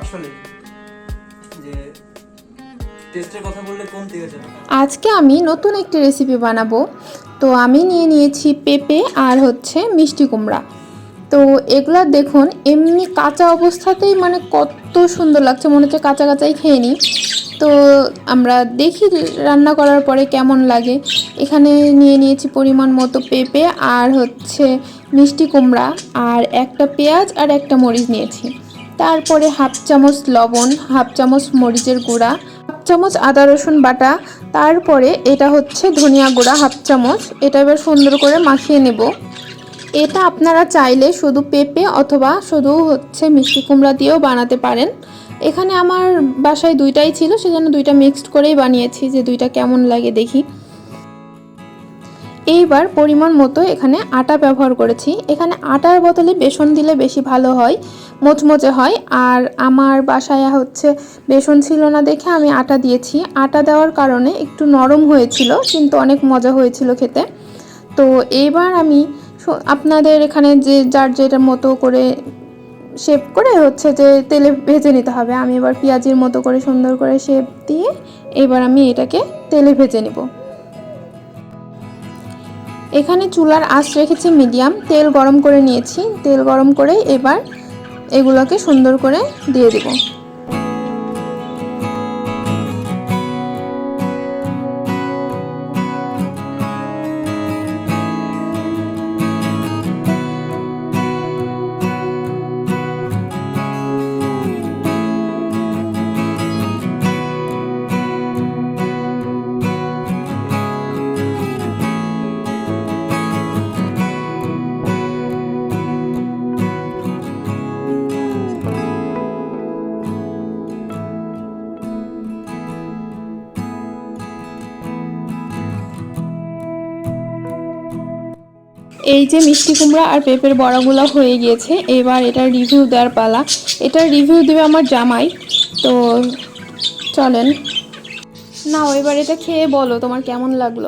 আসলে, যে টেস্টের কথা বললে আজকে আমি নতুন একটি রেসিপি বানাবো। তো আমি নিয়ে নিয়েছি পেঁপে আর হচ্ছে মিষ্টি কুমড়া। তো এগুলো দেখুন, এমনি কাঁচা অবস্থাতেই মানে কত সুন্দর লাগছে। মনে হচ্ছে কাঁচা কাঁচাই খেয়ে নিই। তো আমরা দেখি রান্না করার পরে কেমন লাগে। এখানে নিয়ে নিয়েছি পরিমাণ মতো পেঁপে আর হচ্ছে মিষ্টি কুমড়া। আর একটা পেঁয়াজ আর একটা মরিচ নিয়েছি। তারপরে হাফ চামচ লবণ, হাফ চামচ মরিচের গুঁড়া, হাফ চামচ আদা রসুন বাটা, তারপরে এটা হচ্ছে ধনিয়া গুঁড়া হাফ চামচ। এটা এবার সুন্দর করে মাখিয়ে নেব। এটা আপনারা চাইলে শুধু পেঁপে অথবা শুধু হচ্ছে মিষ্টি কুমড়া দিয়েও বানাতে পারেন। এখানে আমার বাসায় দুইটাই ছিল, সেজন্য দুইটা মিক্সড করেই বানিয়েছি, যে দুইটা কেমন লাগে দেখি। এইবার পরিমাণ মতো এখানে আটা ব্যবহার করেছি। এখানে আটার বদলে বেসন দিলে বেশি ভালো হয়, মোচমোচে হয়। আর আমার বাসায় হচ্ছে বেসন ছিল না দেখে আমি আটা দিয়েছি। আটা দেওয়ার কারণে একটু নরম হয়েছিল, কিন্তু অনেক মজা হয়েছিল খেতে। তো এইবার আমি আপনাদের এখানে যে, যার যেটার মতো করে শেপ করে হচ্ছে যে, তেলে ভেজে নিতে হবে। আমি এবার পেঁয়াজের মতো করে সুন্দর করে শেপ দিয়ে এবার আমি এটাকে তেলে ভেজে নেব। এখানে চুলার আঁচ রেখেছি মিডিয়াম, তেল গরম করে নিয়েছি। তেল গরম করে এবার এগুলোকে সুন্দর করে দিয়ে দেব। এই যে মিষ্টি কুমড়া আর পেঁপের বড়াগুলো হয়ে গিয়েছে, এবার এটার রিভিউ দেওয়ার পালা। এটার রিভিউ দেবে আমার জামাই, তো চলেন। নাও, এবার এটা খেয়ে বলো তোমার কেমন লাগল।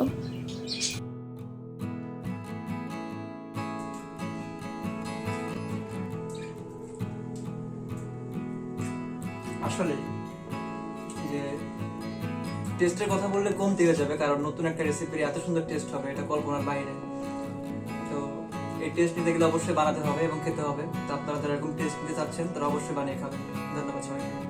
আসলে যে টেস্টের কথা বললে কম দিকে যাবে, কারণ নতুন একটা রেসিপির এত সুন্দর টেস্ট হবে, এটা কল্পনার বাইরে। এই টেস্ট নিতে গেলে অবশ্যই বানাতে হবে এবং খেতে হবে। তো আপনারা যারা এরকম টেস্ট নিতে চাচ্ছেন, তারা অবশ্যই বানিয়ে খাবেন। ধন্যবাদ সবাই